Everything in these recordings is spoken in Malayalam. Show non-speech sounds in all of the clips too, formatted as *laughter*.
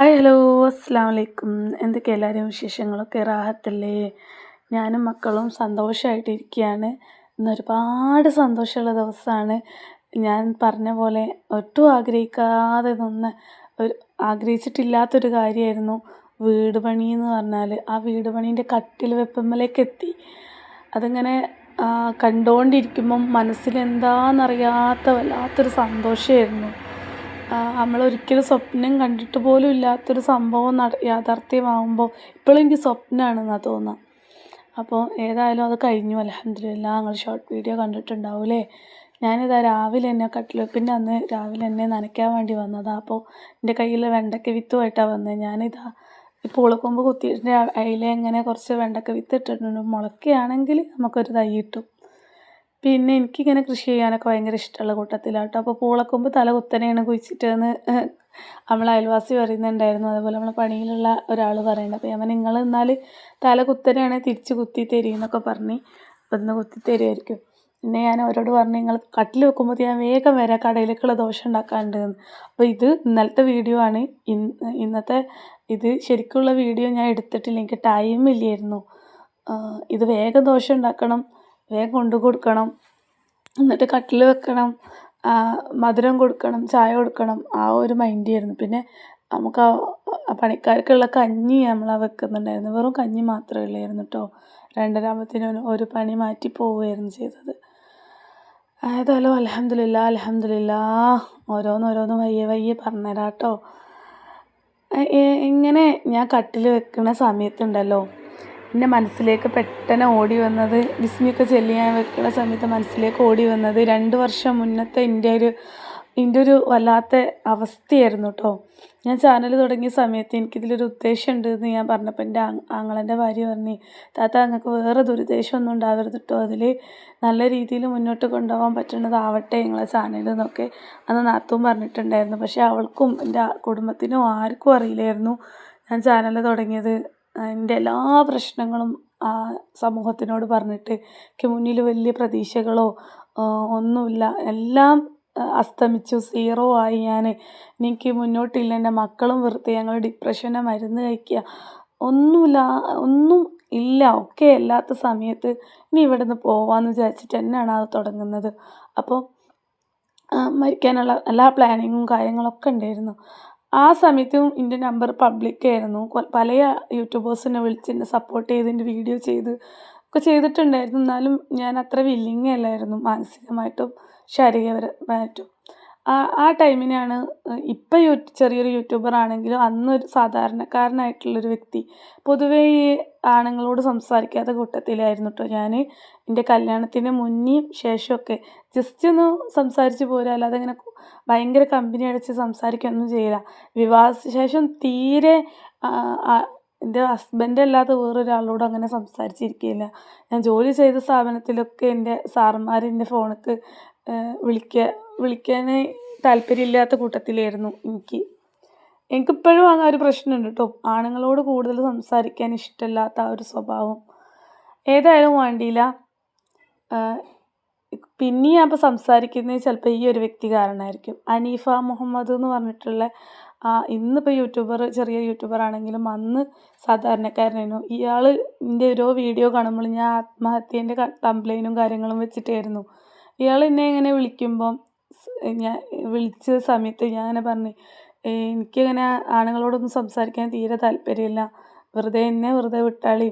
Hi hello. അസ്സാം വലൈക്കും എന്തൊക്കെ എല്ലാവരും വിശേഷങ്ങളൊക്കെ? റാഹത്തല്ലേ? ഞാനും മക്കളും സന്തോഷമായിട്ടിരിക്കുകയാണ് ഇന്ന് ഒരുപാട് സന്തോഷമുള്ള ദിവസമാണ്. ഞാൻ പറഞ്ഞ പോലെ ഒട്ടും ആഗ്രഹിക്കാതെ നിന്ന് ഒരു ആഗ്രഹിച്ചിട്ടില്ലാത്തൊരു കാര്യമായിരുന്നു. വീട് പണി എന്ന് പറഞ്ഞാൽ ആ വീട് പണീന്റെ കട്ടിൽ വെപ്പമ്മലേക്ക് എത്തി. അതിങ്ങനെ കണ്ടുകൊണ്ടിരിക്കുമ്പം മനസ്സിലെന്താണെന്നറിയാത്ത വല്ലാത്തൊരു സന്തോഷമായിരുന്നു. നമ്മളൊരിക്കലും സ്വപ്നം കണ്ടിട്ട് പോലും ഇല്ലാത്തൊരു സംഭവം നട യാഥാർത്ഥ്യമാകുമ്പോൾ ഇപ്പോഴും എനിക്ക് സ്വപ്നമാണെന്നാണ് തോന്നുക അപ്പോൾ ഏതായാലും അത് കഴിഞ്ഞു. അലഹമില്ല നിങ്ങൾ ഷോർട്ട് വീഡിയോ കണ്ടിട്ടുണ്ടാവൂലേ? ഞാനിതാ രാവിലെ തന്നെ പിന്നെ അന്ന് രാവിലെ തന്നെ നനയ്ക്കാൻ വേണ്ടി വന്നതാണ് അപ്പോൾ എന്റെ കയ്യിൽ വെണ്ടയ്ക്ക വിത്തുമായിട്ടാണ് വന്നത് ഞാനിതാ ഇപ്പോൾ പൂളക്കൊമ്പ് കുത്തിയിട്ട് അതിൽ ഇങ്ങനെ കുറച്ച് വെണ്ടക്ക വിത്ത് ഇട്ടിട്ടുണ്ട് മുളക്കുകയാണെങ്കിൽ നമുക്കൊരു തൈ കിട്ടും. പിന്നെ എനിക്കിങ്ങനെ കൃഷി ചെയ്യാനൊക്കെ ഭയങ്കര ഇഷ്ടമുള്ള കൂട്ടത്തിലാണ് കേട്ടോ അപ്പോൾ പൂളക്കൊമ്പ് തല കുത്തനെയാണ് കുഴിച്ചിട്ടതെന്ന് *laughs* നമ്മളെ അയൽവാസി പറയുന്നുണ്ടായിരുന്നു. അതുപോലെ നമ്മളെ പണിയിലുള്ള ഒരാൾ പറയുന്നുണ്ട്. അപ്പോൾ ഞാൻ നിങ്ങൾ എന്നാൽ തല കുത്തനെയാണ് തിരിച്ച് കുത്തി തരുമെന്നൊക്കെ പറഞ്ഞ് അപ്പം ഇന്ന് കുത്തി തരുമായിരിക്കും പിന്നെ ഞാൻ അവരോട് പറഞ്ഞു നിങ്ങൾ കട്ടിൽ വെക്കുമ്പോൾ ഞാൻ വേഗം വരാം. കടയിലേക്കുള്ള ദോശ ഉണ്ടാക്കാണ്ട് അപ്പോൾ ഇത് ഇന്നലത്തെ വീഡിയോ ആണ്. ഇന്നത്തെ ഇത് ശരിക്കുള്ള വീഡിയോ ഞാൻ എടുത്തിട്ടില്ല. എനിക്ക് ടൈം ഇല്ലായിരുന്നു. ഇത് വേഗം ദോശ ഉണ്ടാക്കണം വേഗം കൊണ്ടു കൊടുക്കണം. എന്നിട്ട് കട്ടിൽ വെക്കണം. മധുരം കൊടുക്കണം ചായ കൊടുക്കണം. ആ ഒരു മൈൻഡ് ആയിരുന്നു. പിന്നെ നമുക്ക് ആ പണിക്കാർക്കുള്ള കഞ്ഞി നമ്മൾ വെക്കുന്നുണ്ടായിരുന്നു. വെറും കഞ്ഞി മാത്രമേ ഉള്ളായിരുന്നു കേട്ടോ രണ്ടരാകുമ്പത്തിന് ഒരു പണി മാറ്റി പോവുകയായിരുന്നു ചെയ്തത്. ഏതായാലും അലഹമില്ല അലഹമില്ല ഓരോന്നോരോന്ന് വയ്യ വയ്യ പറഞ്ഞുതരാം കേട്ടോ ഇങ്ങനെ ഞാൻ കട്ടിൽ വെക്കുന്ന സമയത്തുണ്ടല്ലോ. എന്റെ മനസ്സിലേക്ക് പെട്ടെന്ന് ഓടി വന്നത് ബിസ്മിയൊക്കെ ചെല്ലിയാൻ വെക്കുന്ന സമയത്ത് മനസ്സിലേക്ക് ഓടി വന്നത് രണ്ട് വർഷം മുന്നത്തെ എന്റെ ഒരു എന്റെ ഒരു വല്ലാത്ത അവസ്ഥയായിരുന്നു കേട്ടോ ഞാൻ ചാനൽ തുടങ്ങിയ സമയത്ത് എനിക്കിതിലൊരു ഉദ്ദേശം ഉണ്ട് എന്ന് ഞാൻ പറഞ്ഞപ്പോൾ എന്റെ ആങ്ങളന്റെ ഭാര്യ പറഞ്ഞു താത്ത നിങ്ങൾക്ക് വേറെ ദുരുദ്ദേശമൊന്നും ഉണ്ടാവരുത് കേട്ടോ അതിൽ നല്ല രീതിയിൽ മുന്നോട്ട് കൊണ്ടുപോകാൻ പറ്റുന്നതാവട്ടെ നിങ്ങളെ ചാനൽ എന്നൊക്കെ അന്ന് നാത്തും പറഞ്ഞിട്ടുണ്ടായിരുന്നു. പക്ഷേ അവൾക്കും എന്റെ കുടുംബത്തിനും ആർക്കും അറിയില്ലായിരുന്നു ഞാൻ ചാനൽ തുടങ്ങിയത്. എന്റെ എല്ലാ പ്രശ്നങ്ങളും ആ സമൂഹത്തിനോട് പറഞ്ഞിട്ട് എനിക്ക് മുന്നിൽ വലിയ പ്രതീക്ഷകളോ ഒന്നുമില്ല. എല്ലാം അസ്തമിച്ചു സീറോ ആയി ഞാൻ എനിക്ക് മുന്നോട്ടില്ല. എന്റെ മക്കളും വെറുതെ ഞങ്ങൾ ഡിപ്രഷനെ മരുന്ന് കഴിക്കുക. ഒന്നുമില്ല ഒന്നും ഇല്ല. ഒക്കെ അല്ലാത്ത സമയത്ത് ഇനി ഇവിടെ നിന്ന് പോവാമെന്ന് വിചാരിച്ചിട്ട് തന്നെയാണ് അത് തുടങ്ങുന്നത്. അപ്പോൾ മരിക്കാനുള്ള എല്ലാ പ്ലാനിങ്ങും കാര്യങ്ങളൊക്കെ ഉണ്ടായിരുന്നു. ആ സമയത്തും എന്റെ നമ്പർ പബ്ലിക്കായിരുന്നു പല യൂട്യൂബേഴ്സിനെ വിളിച്ച് എന്നെ സപ്പോർട്ട് ചെയ്ത് എന്റെ വീഡിയോ ചെയ്ത് ഒക്കെ ചെയ്തിട്ടുണ്ടായിരുന്നു. എന്നാലും ഞാൻ അത്ര വില്ലിങ് അല്ലായിരുന്നു. മാനസികമായിട്ടും ശാരീരികപരമായിട്ടും ആ ആ ടൈമിനാണ് ഇപ്പം യൂ ചെറിയൊരു യൂട്യൂബർ ആണെങ്കിലും അന്നൊരു സാധാരണക്കാരനായിട്ടുള്ളൊരു വ്യക്തി. പൊതുവേ ഈ ആണുങ്ങളോട് സംസാരിക്കാത്ത കൂട്ടത്തിലായിരുന്നു കേട്ടോ ഞാൻ എന്റെ കല്യാണത്തിന് മുന്നേയും ശേഷമൊക്കെ ജസ്റ്റ് ഒന്ന് സംസാരിച്ച് പോരാ. അല്ലാതെ ഇങ്ങനെ ഭയങ്കര കമ്പനി അടിച്ച് സംസാരിക്കുകയൊന്നും ചെയ്യില്ല. വിവാഹശേഷം തീരെ എന്റെ ഹസ്ബൻഡ് അല്ലാതെ വേറൊരാളോട് അങ്ങനെ സംസാരിച്ചിരിക്കുകയില്ല ഞാൻ ജോലി ചെയ്ത സ്ഥാപനത്തിലൊക്കെ എന്റെ സാറന്മാർ എന്റെ ഫോണിലേക്ക് വിളിക്കുക വിളിക്കാൻ താല്പര്യമില്ലാത്ത കൂട്ടത്തിലായിരുന്നു എനിക്ക്. എനിക്കിപ്പോഴും അങ്ങനെ ഒരു പ്രശ്നമുണ്ട് കേട്ടോ ആണുങ്ങളോട് കൂടുതൽ സംസാരിക്കാൻ ഇഷ്ടമില്ലാത്ത ആ ഒരു സ്വഭാവം. ഏതായാലും വേണ്ടിയില്ല. പിന്നെ ഞാൻ ഇപ്പോൾ സംസാരിക്കുന്നത് ചിലപ്പോൾ ഈ ഒരു വ്യക്തി കാരണമായിരിക്കും. അനീഫ മുഹമ്മദ് എന്ന് പറഞ്ഞിട്ടുള്ള ആ ഇന്നിപ്പോൾ യൂട്യൂബർ ചെറിയ യൂട്യൂബർ ആണെങ്കിലും അന്ന് സാധാരണക്കാരനായിരുന്നു. ഇയാൾ എന്റെ ഓരോ വീഡിയോ കാണുമ്പോൾ ഞാൻ ആത്മഹത്യേന്റെ കംപ്ലൈന്റും കാര്യങ്ങളും വെച്ചിട്ടായിരുന്നു. ഇയാൾ എന്നെ ഇങ്ങനെ വിളിക്കുമ്പം ഞാൻ വിളിച്ച സമയത്ത് ഞാൻ പറഞ്ഞു എനിക്കിങ്ങനെ ആണുങ്ങളോടൊന്നും സംസാരിക്കാൻ തീരെ താല്പര്യമില്ല. വെറുതെ എന്നെ വെറുതെ വിട്ടാളി.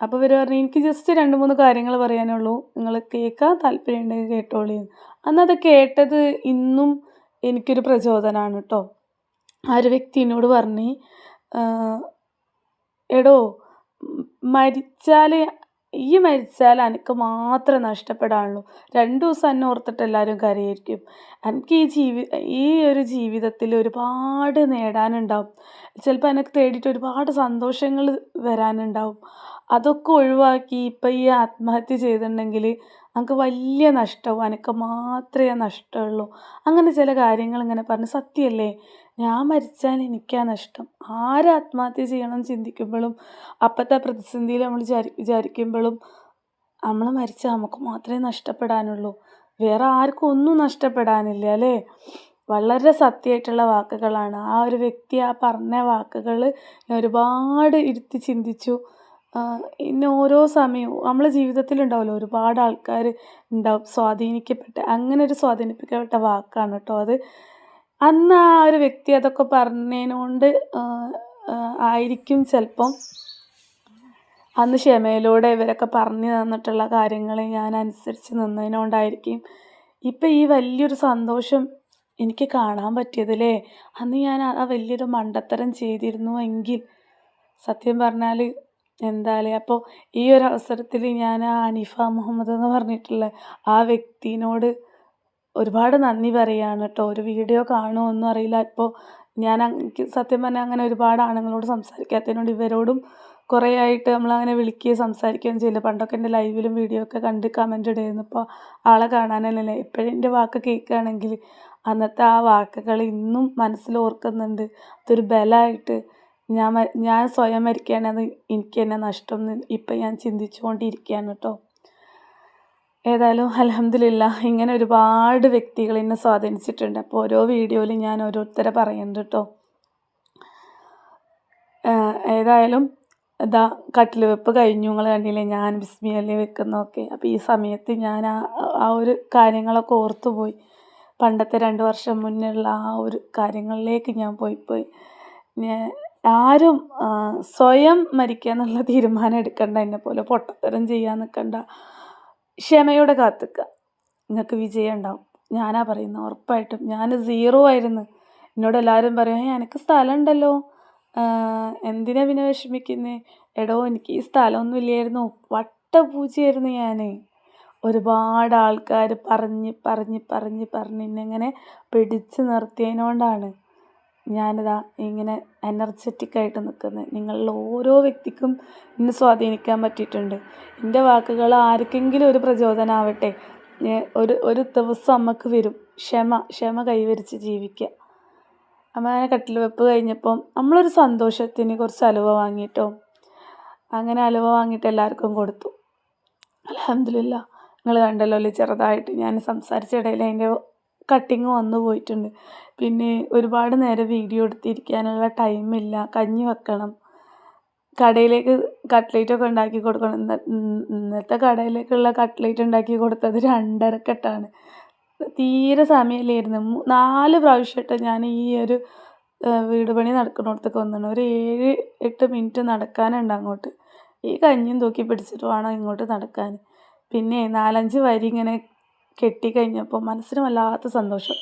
അപ്പോൾ ഇവർ പറഞ്ഞു എനിക്ക് ജസ്റ്റ് രണ്ട് മൂന്ന് കാര്യങ്ങൾ പറയാനുള്ളൂ. നിങ്ങൾ കേൾക്കാൻ താല്പര്യമുണ്ടെങ്കിൽ കേട്ടോളി അന്ന് അത് കേട്ടത് ഇന്നും എനിക്കൊരു പ്രചോദനമാണ് കേട്ടോ ആ ഒരു വ്യക്തി എന്നോട് പറഞ്ഞ് എടോ മരിച്ചാൽ ഈ മരിച്ചാൽ എനിക്ക് മാത്രം നഷ്ടപ്പെടാനുള്ളൂ. രണ്ട് ദിവസം എന്നെ ഓർത്തിട്ട് എല്ലാവരും കരയായിരിക്കും. എനിക്ക് ഈ ജീവി ഈ ഒരു ജീവിതത്തിൽ ഒരുപാട് നേടാനുണ്ടാവും. ചിലപ്പോൾ എനിക്ക് തേടിയിട്ട് ഒരുപാട് സന്തോഷങ്ങൾ വരാനുണ്ടാവും. അതൊക്കെ ഒഴിവാക്കി ഇപ്പം ഈ ആത്മഹത്യ ചെയ്തിട്ടുണ്ടെങ്കിൽ നമുക്ക് വലിയ നഷ്ടവും എനിക്ക് മാത്രമേ നഷ്ടമുള്ളൂ. അങ്ങനെ ചില കാര്യങ്ങൾ ഇങ്ങനെ പറഞ്ഞ് സത്യമല്ലേ ഞാൻ മരിച്ചാൽ എനിക്കാ നഷ്ടം ആര് ആത്മഹത്യ ചെയ്യണം ചിന്തിക്കുമ്പോഴും അപ്പത്തെ പ്രതിസന്ധിയിൽ നമ്മൾ വിചാരി വിചാരിക്കുമ്പോഴും നമ്മൾ മരിച്ചാൽ നമുക്ക് മാത്രമേ നഷ്ടപ്പെടാനുള്ളൂ. വേറെ ആർക്കും ഒന്നും നഷ്ടപ്പെടാനില്ല അല്ലേ? വളരെ സത്യമായിട്ടുള്ള വാക്കുകളാണ്. ആ ഒരു വ്യക്തി ആ പറഞ്ഞ വാക്കുകൾ ഒരുപാട് ഇരുത്തി ചിന്തിച്ചു. ഇന്ന് ഓരോ സമയവും നമ്മളെ ജീവിതത്തിലുണ്ടാവുമല്ലോ. ഒരുപാട് ആൾക്കാർ ഉണ്ടാവും സ്വാധീനിക്കപ്പെട്ട അങ്ങനെ ഒരു സ്വാധീനിപ്പിക്കപ്പെട്ട വാക്കാണ് കേട്ടോ അത്. അന്ന് ആ ഒരു വ്യക്തി അതൊക്കെ പറഞ്ഞതിനോണ്ട് ആയിരിക്കും ചിലപ്പം. അന്ന് ക്ഷമയിലൂടെ ഇവരൊക്കെ പറഞ്ഞു തന്നിട്ടുള്ള കാര്യങ്ങൾ ഞാൻ അനുസരിച്ച് നിന്നതിനോണ്ടായിരിക്കും. ഇപ്പം ഈ വലിയൊരു സന്തോഷം എനിക്ക് കാണാൻ പറ്റിയതല്ലേ അന്ന് ഞാൻ ആ വലിയൊരു മണ്ടത്തരം ചെയ്തിരുന്നു എങ്കിൽ സത്യം പറഞ്ഞാൽ എന്തായാലും അപ്പോൾ ഈ ഒരു അവസരത്തിൽ ഞാൻ ആ അനിഫ മുഹമ്മദ് എന്ന് പറഞ്ഞിട്ടുള്ള ആ വ്യക്തിനോട് ഒരുപാട് നന്ദി പറയുകയാണ് കേട്ടോ ഒരു വീഡിയോ കാണുമോ അറിയില്ല. ഇപ്പോൾ ഞാൻ സത്യം പറഞ്ഞാൽ അങ്ങനെ ഒരുപാട് ആണുങ്ങളോട് സംസാരിക്കാത്തതിനോട് ഇവരോടും കുറേ ആയിട്ട് നമ്മളങ്ങനെ വിളിക്കുകയും സംസാരിക്കുകയും ചെയ്യില്ല പണ്ടൊക്കെ എന്റെ ലൈവിലും വീഡിയോ ഒക്കെ കണ്ട് കമന്റ് ഇടുമായിരുന്നു. ഇപ്പോൾ ആളെ കാണാനല്ലേ ഇപ്പോഴും എന്റെ വാക്ക് കേൾക്കുകയാണെങ്കിൽ അന്നത്തെ ആ വാക്കുകൾ ഇന്നും മനസ്സിൽ ഓർക്കുന്നുണ്ട്. അതൊരു ബലമായിട്ട് ഞാൻ ഞാൻ സ്വയം മരിക്കുകയാണെങ്കിൽ എനിക്ക് തന്നെ നഷ്ടം. ഇപ്പം ഞാൻ ചിന്തിച്ചുകൊണ്ടിരിക്കുകയാണ് കേട്ടോ ഏതായാലും അലഹമില്ല ഇങ്ങനെ ഒരുപാട് വ്യക്തികൾ എന്നെ സ്വാധീനിച്ചിട്ടുണ്ട്. അപ്പോൾ ഓരോ വീഡിയോയിലും ഞാൻ ഓരോരുത്തരെ പറയുന്നുണ്ട് കേട്ടോ ഏതായാലും ഇതാ കട്ടിൽ വെപ്പ് കഴിഞ്ഞു. നിങ്ങൾ കണ്ടില്ലേ ഞാൻ ബിസ്മിയല്ലേ വെക്കുന്നതൊക്കെ അപ്പോൾ ഈ സമയത്ത് ഞാൻ ആ ആ ഒരു കാര്യങ്ങളൊക്കെ ഓർത്തുപോയി പണ്ടത്തെ രണ്ട് വർഷം മുന്നുള്ള ആ ഒരു കാര്യങ്ങളിലേക്ക് ഞാൻ പോയി പോയി. ആരും സ്വയം മരിക്കുക എന്നുള്ള തീരുമാനം എടുക്കണ്ട എന്നെ പോലെ പൊട്ടത്തരം ചെയ്യാൻ നിൽക്കണ്ട ക്ഷമയോടെ കാത്തിക്കുക നിങ്ങൾക്ക് വിജയം ഉണ്ടാവും. ഞാനാ പറയുന്നത് ഉറപ്പായിട്ടും. ഞാൻ സീറോ ആയിരുന്നു. എന്നോട് എല്ലാവരും പറയും എനിക്ക് സ്ഥലം ഉണ്ടല്ലോ എന്തിനാ പിന്നെ വിഷമിക്കുന്നത് എടോ എനിക്ക് ഈ സ്ഥലമൊന്നും ഇല്ലായിരുന്നു. വട്ടപൂജയായിരുന്നു ഞാൻ ഒരുപാട് ആൾക്കാർ പറഞ്ഞ് പറഞ്ഞ് പറഞ്ഞ് പറഞ്ഞ് എന്നെ പിടിച്ച് നിർത്തിയതിനോണ്ടാണ്. ഞാനിതാ ഇങ്ങനെ എനർജറ്റിക് ആയിട്ട് നിൽക്കുന്നത് നിങ്ങളിൽ ഓരോ വ്യക്തിക്കും എന്നെ സ്വാധീനിക്കാൻ പറ്റിയിട്ടുണ്ട്. എന്റെ വാക്കുകൾ ആർക്കെങ്കിലും ഒരു പ്രചോദനമാവട്ടെ ഒരു ഒരു ദിവസം നമുക്ക് വരും. ക്ഷമ ക്ഷമ കൈവരിച്ച് ജീവിക്കുക അങ്ങനെ കട്ടിൽ വെപ്പ് കഴിഞ്ഞപ്പം നമ്മളൊരു സന്തോഷത്തിന് കുറച്ച് അലുവ വാങ്ങിയിട്ടോ? അങ്ങനെ അലുവ വാങ്ങിയിട്ട് എല്ലാവർക്കും കൊടുത്തു. അലഹമില്ല നിങ്ങൾ കണ്ടല്ലോ ചെറുതായിട്ട് ഞാൻ സംസാരിച്ചിടയിൽ അതിന്റെ കട്ടിങ് വന്നു പോയിട്ടുണ്ട്. പിന്നെ ഒരുപാട് നേരം വീഡിയോ എടുത്തിരിക്കാനുള്ള ടൈമില്ല കഞ്ഞി വെക്കണം. കടയിലേക്ക് കട്ട്ലേറ്റൊക്കെ ഉണ്ടാക്കി കൊടുക്കണം. ഇന്നത്തെ കടയിലേക്കുള്ള കട്ട്ലേറ്റ് ഉണ്ടാക്കി കൊടുത്തത് രണ്ടരക്കെട്ടാണ് തീരെ സമയമില്ലായിരുന്നു. നാല് പ്രാവശ്യമായിട്ട് ഞാൻ ഈ ഒരു വീട് പണി നടക്കുന്നിടത്തേക്ക് വന്നിട്ടുണ്ട്. ഒരു ഏഴ് എട്ട് മിനിറ്റ് നടക്കാനുണ്ട് അങ്ങോട്ട്. ഈ കഞ്ഞിയും തൂക്കി പിടിച്ചിട്ട് വേണം ഇങ്ങോട്ട് നടക്കാൻ. പിന്നെ നാലഞ്ച് വരി ഇങ്ങനെ കെട്ടിക്കഴിഞ്ഞപ്പോൾ മനസ്സിന് വല്ലാത്ത സന്തോഷം.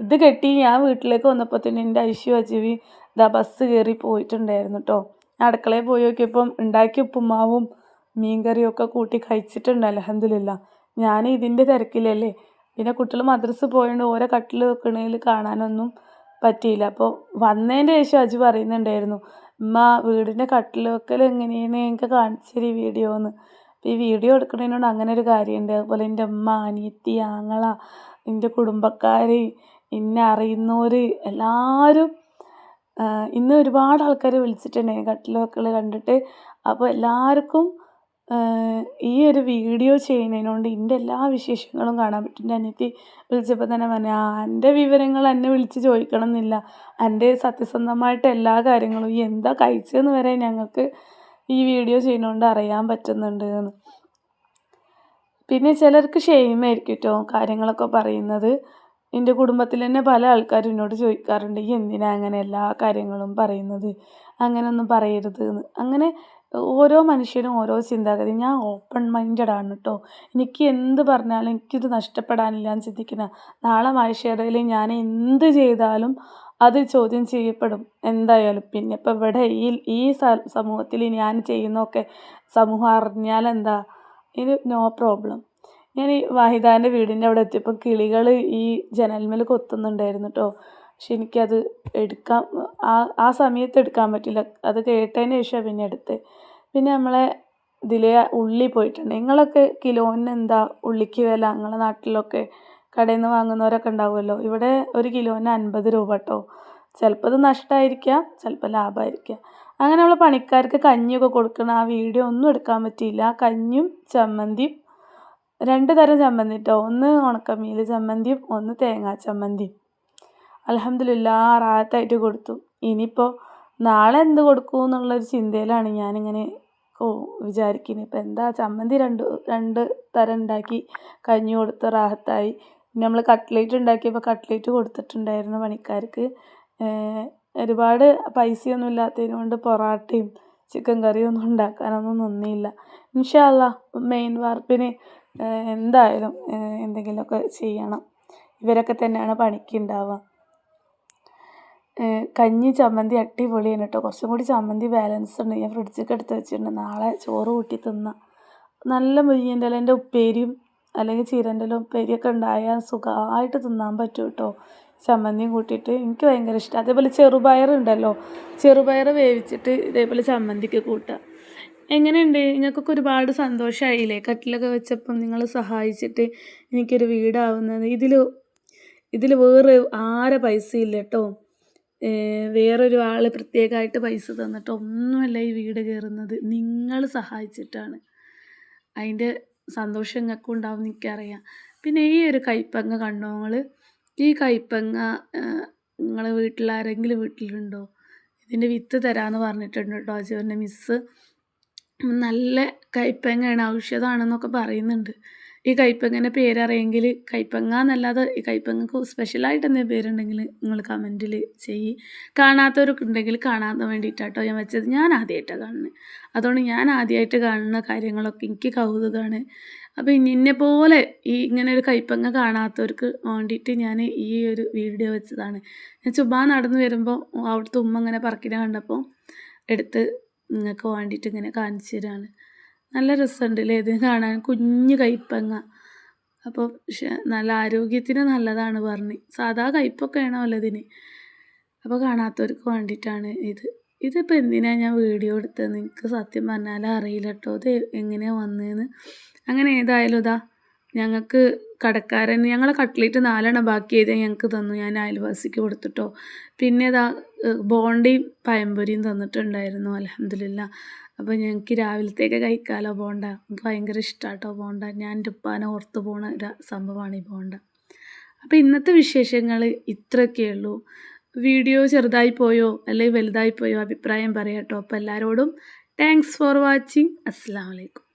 ഇത് കെട്ടി ഞാൻ വീട്ടിലേക്ക് വന്നപ്പോഴത്തേന് എന്റെ ഐശ്വ അജീവി ഇതാ ബസ് കയറി പോയിട്ടുണ്ടായിരുന്നു കേട്ടോ അടുക്കളയിൽ പോയി നോക്കിയപ്പം ഉണ്ടാക്കിയ ഉപ്പുമാവും മീൻകറിയും ഒക്കെ കൂട്ടി കഴിച്ചിട്ടുണ്ട് അലഹമില്ല ഞാൻ ഇതിന്റെ തിരക്കിലല്ലേ. പിന്നെ കുട്ടികൾ മദ്രസ് പോയതുകൊണ്ട് ഓരോ കട്ടിൽ വെക്കണേൽ കാണാനൊന്നും പറ്റിയില്ല. അപ്പോൾ വന്നതിന്റെ ശേഷം അജു പറയുന്നുണ്ടായിരുന്നു ഉമ്മ വീടിന്റെ കട്ടിൽ വെക്കൽ എങ്ങനെയാണ്? എനിക്ക് കാണിച്ചൊരു വീഡിയോ എന്ന് ഈ വീഡിയോ എടുക്കുന്നതിനോട് അങ്ങനെ ഒരു കാര്യമുണ്ട്. അതുപോലെ എന്റെ ഉമ്മ അനിയത്തി ആങ്ങള എന്റെ കുടുംബക്കാർ എന്നെ അറിയുന്നവർ എല്ലാവരും ഇന്ന് ഒരുപാട് ആൾക്കാർ വിളിച്ചിട്ടുണ്ട്. കട്ടിലൊക്കെ കണ്ടിട്ട്. അപ്പോൾ എല്ലാവർക്കും ഈ ഒരു വീഡിയോ ചെയ്യുന്നതിനോണ്ട് എന്റെ എല്ലാ വിശേഷങ്ങളും കാണാൻ പറ്റും. എന്റെ അനിയത്തി വിളിച്ചപ്പോൾ തന്നെ പറഞ്ഞു എന്റെ വിവരങ്ങൾ എന്നെ വിളിച്ച് ചോദിക്കണം എന്നില്ല എന്റെ സത്യസന്ധമായിട്ട് എല്ലാ കാര്യങ്ങളും എന്താ കഴിച്ചതെന്ന് വരെ ഞങ്ങൾക്ക് ഈ വീഡിയോ ചെയ്യുന്നതുകൊണ്ട് അറിയാൻ പറ്റുന്നുണ്ട് എന്ന്. പിന്നെ ചിലർക്ക് ഷെയിമായിരിക്കും കേട്ടോ കാര്യങ്ങളൊക്കെ പറയുന്നത്. എന്റെ കുടുംബത്തിൽ തന്നെ പല ആൾക്കാരും എന്നോട് ചോദിക്കാറുണ്ട് ഈ എന്തിനാ അങ്ങനെ എല്ലാ കാര്യങ്ങളും പറയുന്നത്? അങ്ങനെയൊന്നും പറയരുത് എന്ന്. അങ്ങനെ ഓരോ മനുഷ്യനും ഓരോ ചിന്താഗതി. ഞാൻ ഓപ്പൺ മൈൻഡഡ് ആണ് കേട്ടോ എനിക്ക് എന്ത് പറഞ്ഞാലും എനിക്കിത് നഷ്ടപ്പെടാനില്ല എന്ന് ചിന്തിക്കുന്ന. നാളെ മാഷേറയിൽ ഞാൻ എന്ത് ചെയ്താലും അത് ചോദ്യം ചെയ്യപ്പെടും. എന്തായാലും പിന്നെ ഇപ്പം ഇവിടെ ഈ ഈ സമൂഹത്തിൽ ഞാൻ ചെയ്യുന്നതൊക്കെ സമൂഹം അറിഞ്ഞാൽ എന്താ? ഇത് നോ പ്രോബ്ലം ഞാൻ ഈ വാഹിദാന്റെ വീടിന്റെ അവിടെ എത്തിയപ്പോൾ കിളികൾ ഈ ജനൽമേൽ കൊത്തുന്നുണ്ടായിരുന്നു കേട്ടോ പക്ഷെ എനിക്കത് എടുക്കാൻ ആ ആ സമയത്ത് എടുക്കാൻ പറ്റില്ല. അത് കേട്ടതിന് ശേഷം പിന്നെ എടുത്ത് പിന്നെ നമ്മളെ ഇതിലെ ഉള്ളി പോയിട്ടുണ്ട്. നിങ്ങളൊക്കെ കിലോന് എന്താ ഉള്ളിക്ക് വില? നിങ്ങളെ നാട്ടിലൊക്കെ കടയിൽ നിന്ന് വാങ്ങുന്നവരൊക്കെ ഉണ്ടാവുമല്ലോ. ഇവിടെ ഒരു കിലോന് അൻപത് രൂപ കേട്ടോ ചിലപ്പോൾ അത് നഷ്ടമായിരിക്കാം ചിലപ്പോൾ ലാഭമായിരിക്കാം അങ്ങനെ നമ്മൾ പണിക്കാർക്ക് കഞ്ഞിയൊക്കെ കൊടുക്കണം ആ വീഡിയോ ഒന്നും എടുക്കാൻ പറ്റിയില്ല. കഞ്ഞും ചമ്മന്തിയും രണ്ട് തരം ചമ്മന്തി കേട്ടോ ഒന്ന് ഉണക്കമീൽ ചമ്മന്തിയും ഒന്ന് തേങ്ങാ ചമ്മന്തിയും. അൽഹംദുലില്ലാ റാത്തായിട്ട് കൊടുത്തു. ഇനിയിപ്പോൾ നാളെ എന്ത് കൊടുക്കും എന്നുള്ളൊരു ചിന്തയിലാണ് ഞാനിങ്ങനെ ഓ വിചാരിക്കുന്നത് ഇപ്പം എന്താ ചമ്മന്തി രണ്ട് രണ്ട് തരം ഉണ്ടാക്കി കഞ്ഞി കൊടുത്ത് റാഹത്തായി. പിന്നെ നമ്മൾ കട്ട്ലേറ്റ് ഉണ്ടാക്കിയപ്പോൾ കട്ട്ലേറ്റ് കൊടുത്തിട്ടുണ്ടായിരുന്നു പണിക്കാർക്ക്. ഒരുപാട് പൈസയൊന്നും ഇല്ലാത്തതിന് കൊണ്ട് പൊറാട്ടയും ചിക്കൻ കറിയും ഒന്നും ഉണ്ടാക്കാനൊന്നും നിന്നില്ല. ഇൻഷാ അള്ളാ മെയിൻ വാർപ്പിന് എന്തായാലും എന്തെങ്കിലുമൊക്കെ ചെയ്യണം. ഇവരൊക്കെ തന്നെയാണ് പണിക്ക് ഉണ്ടാവുക കഞ്ഞി ചമ്മന്തി അടിപൊളിയാണ് കേട്ടോ കുറച്ചും കൂടി ചമ്മന്തി ബാലൻസ് ഉണ്ട്. ഞാൻ ഫ്രിഡ്ജിലേക്ക് എടുത്ത് വെച്ചിട്ടുണ്ട്. നാളെ ചോറ് കൂട്ടി തിന്നാം. നല്ല മുരിങ്ങന്റെ ഇലേന്റെ ഉപ്പേരിയും അല്ലെങ്കിൽ ചീരന്റെലും പെരിയൊക്കെ ഉണ്ടായാൽ സുഖമായിട്ട് തിന്നാൻ പറ്റും കേട്ടോ ചമ്മന്തിയും കൂട്ടിയിട്ട് എനിക്ക് ഭയങ്കര ഇഷ്ടം. അതേപോലെ ചെറുപയർ ഉണ്ടല്ലോ. ചെറുപയർ വേവിച്ചിട്ട് ഇതേപോലെ ചമ്മന്തിക്ക് കൂട്ടുക. എങ്ങനെയുണ്ട്? നിങ്ങൾക്കൊക്കെ ഒരുപാട് സന്തോഷമായില്ലേ? കട്ടിലൊക്കെ വെച്ചപ്പം നിങ്ങൾ സഹായിച്ചിട്ട് എനിക്കൊരു വീടാവുന്നത്. ഇതിൽ ഇതിൽ വേറെ ആരെ പൈസ ഇല്ല കേട്ടോ വേറൊരു ആൾ പ്രത്യേകമായിട്ട് പൈസ തന്നിട്ട് ഒന്നുമല്ല ഈ വീട് കയറുന്നത്. നിങ്ങൾ സഹായിച്ചിട്ടാണ്. അതിന്റെ സന്തോഷം ഞങ്ങൾക്ക് ഉണ്ടാവും എനിക്കറിയാം. പിന്നെ ഈ ഒരു കൈപ്പങ്ങ കണ്ടോ നിങ്ങൾ ഈ കൈപ്പങ്ങ നിങ്ങളെ വീട്ടിലാരെങ്കിലും വീട്ടിലുണ്ടോ? ഇതിന്റെ വിത്ത് തരാമെന്ന് പറഞ്ഞിട്ടുണ്ട് കേട്ടോ അജീവന്റെ മിസ്സ് നല്ല കൈപ്പങ്ങയാണ് ഔഷധമാണെന്നൊക്കെ പറയുന്നുണ്ട്. ഈ കൈപ്പങ്ങന്റെ പേരറിയെങ്കിൽ കൈപ്പങ്ങ എന്നല്ലാതെ ഈ കൈപ്പങ്ങക്ക് സ്പെഷ്യലായിട്ട് എന്തെങ്കിലും പേരുണ്ടെങ്കിൽ നിങ്ങൾ കമന്റിൽ ചെയ്യ്. കാണാത്തവരൊക്കെ ഉണ്ടെങ്കിൽ കാണാൻ വേണ്ടിയിട്ടാട്ടോ ഞാൻ വെച്ചത്. ഞാൻ ആദ്യമായിട്ടാണ് കാണുന്നത് അതുകൊണ്ട് ഞാൻ ആദ്യമായിട്ട് കാണുന്ന കാര്യങ്ങളൊക്കെ എനിക്ക് കൗതുകമാണ് അപ്പോൾ ഇന്നെ പോലെ ഈ ഇങ്ങനെ ഒരു കൈപ്പങ്ങ കാണാത്തവർക്ക് വേണ്ടിയിട്ട് ഞാൻ ഈ ഒരു വീഡിയോ വെച്ചതാണ്. ഞാൻ ചുമ്മാ നടന്നു വരുമ്പോൾ അവിടുത്തെ ഉമ്മ ഇങ്ങനെ പറക്കിനെ കണ്ടപ്പോൾ എടുത്ത് നിങ്ങൾക്ക് വേണ്ടിയിട്ട് ഇങ്ങനെ കാണിച്ചു തരാണ്. നല്ല രസമുണ്ടല്ലേ ഇത് കാണാൻ? കുഞ്ഞു കയ്പ്പങ്ങ. അപ്പോൾ നല്ല ആരോഗ്യത്തിന് നല്ലതാണ് പറഞ്ഞ്. സാധാ കയ്പ്പൊക്കെ ആണല്ലോ ഇതിന് അപ്പോൾ കാണാത്തവർക്ക് വേണ്ടിയിട്ടാണ് ഇത്. ഇതിപ്പോൾ എന്തിനാണ് ഞാൻ വീഡിയോ എടുത്തത്? നിങ്ങൾക്ക് സത്യം പറഞ്ഞാൽ അറിയില്ല കേട്ടോ ഇത് എങ്ങനെയാണ് വന്നതെന്ന് അങ്ങനെ ഏതായാലും ഇതാ ഞങ്ങൾക്ക് കടക്കാരൻ ഞങ്ങളെ കട്ട്ലേറ്റ് നാലെണ്ണം ബാക്കി ചെയ്ത് ഞങ്ങൾക്ക് തന്നു. ഞാൻ അയൽവാസിക്ക് കൊടുത്തിട്ടോ. പിന്നെ ഇതാ ബോണ്ടയും പയമ്പൊരിയും തന്നിട്ടുണ്ടായിരുന്നു അലഹമില്ല അപ്പോൾ ഞങ്ങൾക്ക് രാവിലത്തേക്ക് കഴിക്കാമല്ലോ ബോണ്ട. എനിക്ക് ഭയങ്കര ഇഷ്ടമാട്ടോ ബോണ്ട. ഞാൻ എന്റെ ഉപ്പാനെ ഓർത്ത് പോണ ഒരു സംഭവമാണ് ഈ ബോണ്ട. അപ്പോൾ ഇന്നത്തെ വിശേഷങ്ങൾ ഇത്രയൊക്കെ ഉള്ളൂ. വീഡിയോ ചെറുതായി പോയോ അല്ലെങ്കിൽ വലുതായി പോയോ അഭിപ്രായം പറയാം കേട്ടോ അപ്പോൾ എല്ലാവരോടും താങ്ക്സ് ഫോർ വാച്ചിങ് അസ്സാം വലൈക്കും